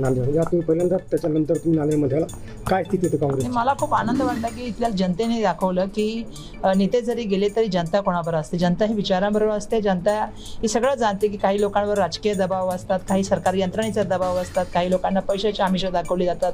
नांदेड. या तुम्ही पहिल्यांदा त्याच्यानंतर तुम्ही नांदेडमध्ये आला. काय स्थिती होती काँग्रेस मला खूप आनंद वाटला की इथल्या जनतेने दाखवलं की नेते जरी गेले तरी जनता कोणाबरोबर असते? जनता ही विचारांबरोबर असते. जनता ही सगळं जाणते की काही लोकांवर राजकीय दबाव असतात काही सरकारी यंत्रणेचा दबाव असतात काही लोकांना पैशाची आमिष दाखवली जातात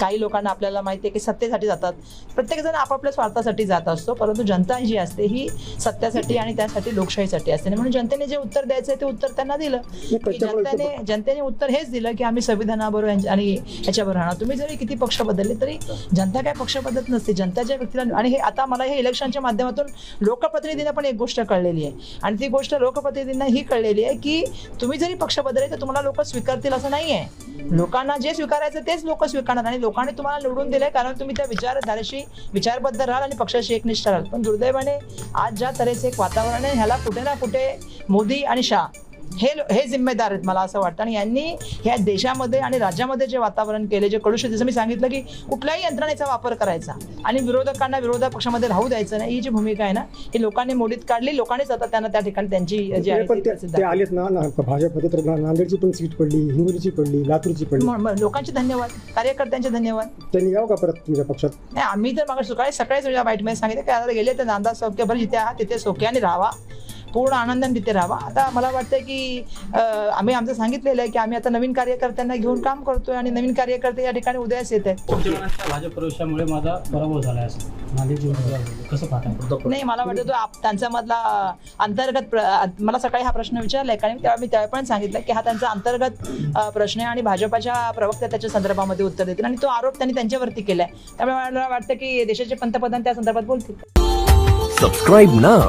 काही लोकांना आपल्याला माहिती आहे की सत्तेसाठी जातात. प्रत्येकजण आपापल्या स्वार्थासाठी जात असतो परंतु जनता जी असते ही सत्यासाठी आणि त्यासाठी लोकशाहीसाठी असते. म्हणून जनतेने जे उत्तर द्यायचं आहे ते उत्तर त्यांना दिलं. जनतेने जनतेने उत्तर हेच दिलं की आम्ही संविधानाबरोबर यांच्या- आणि याच्याबरोबर राहणार. तुम्ही जरी किती पक्ष बदलले तरी जनता काय पक्ष बदलत नसते. जनताच्या व्यक्तीला आणि हे आता मला हे इलेक्शनच्या माध्यमातून लोकप्रतिनिधींना पण एक गोष्ट कळलेली आहे. आणि ती गोष्ट लोकप्रतिनिधींना ही कळलेली आहे की तुम्ही जरी पक्ष बदलले तर तुम्हाला लोक स्वीकारतील असं नाही आहे. लोकांना जे स्वीकारायचं तेच लोक स्वीकारणार. आणि लोकांनी तुम्हाला निवडून दिलंय कारण तुम्ही त्या विचारधारेशी विचारबद्ध राहाल आणि पक्षाशी एकनिष्ठ राहाल. पण दुर्दैवाने आज ज्या तऱ्हेचे एक वातावरण आहे ह्याला कुठे ना कुठे मोदी आणि शाह हे हे जिम्मेदार आहेत मला असं वाटतं. आणि यांनी ह्या देशामध्ये आणि राज्यामध्ये जे वातावरण केले जे कडू जसं मी सांगितलं की कुठल्याही यंत्रणेचा वापर करायचा आणि विरोधकांना विरोधक पक्षामध्ये राहू द्यायचं नाही. ही जी भूमिका आहे ना ही लोकांनी मोडीत काढली. लोकांनीच आता त्यांना त्या ठिकाणी त्यांची जी आहे. आलेत ना भाजपमध्ये. तर नांदेडची पण सीट पडली हिंगोलीची पडली लातूरची पडली. लोकांचे धन्यवाद. कार्यकर्त्यांचे धन्यवाद. त्यांनी यावं का परत तुमच्या पक्षात? नाही आम्ही तर मग सकाळी सकाळीच तुझ्या बाईटमध्ये सांगितलं की आता गेले तर नांदा सौख्यभर जिथे आहात तिथे सोक्याने राहावा पूर्ण आनंदाने तिथे राहावा. आता मला वाटतं की आम्ही आमचं सांगितलेलं आहे की आम्ही आता नवीन कार्यकर्त्यांना घेऊन काम करतोय आणि नवीन कार्यकर्ते या ठिकाणी उदयास येत आहेत. भाजप प्रवेशामुळे माझा पराभव झाला आहे. कसं पाहता नाही मला वाटतं तो त्यांचा मधला अंतर्गत मला सकाळी हा प्रश्न विचारलाय कारण तेव्हा मी त्यावेळी पण सांगितलं की हा त्यांचा अंतर्गत प्रश्न आहे आणि भाजपाच्या प्रवक्त्या त्याच्या संदर्भामध्ये उत्तर देतील. आणि तो आरोप त्यांनी त्यांच्यावरती केलाय. त्यामुळे मला वाटतं की देशाचे पंतप्रधान त्या संदर्भात बोलतील. Subscribe now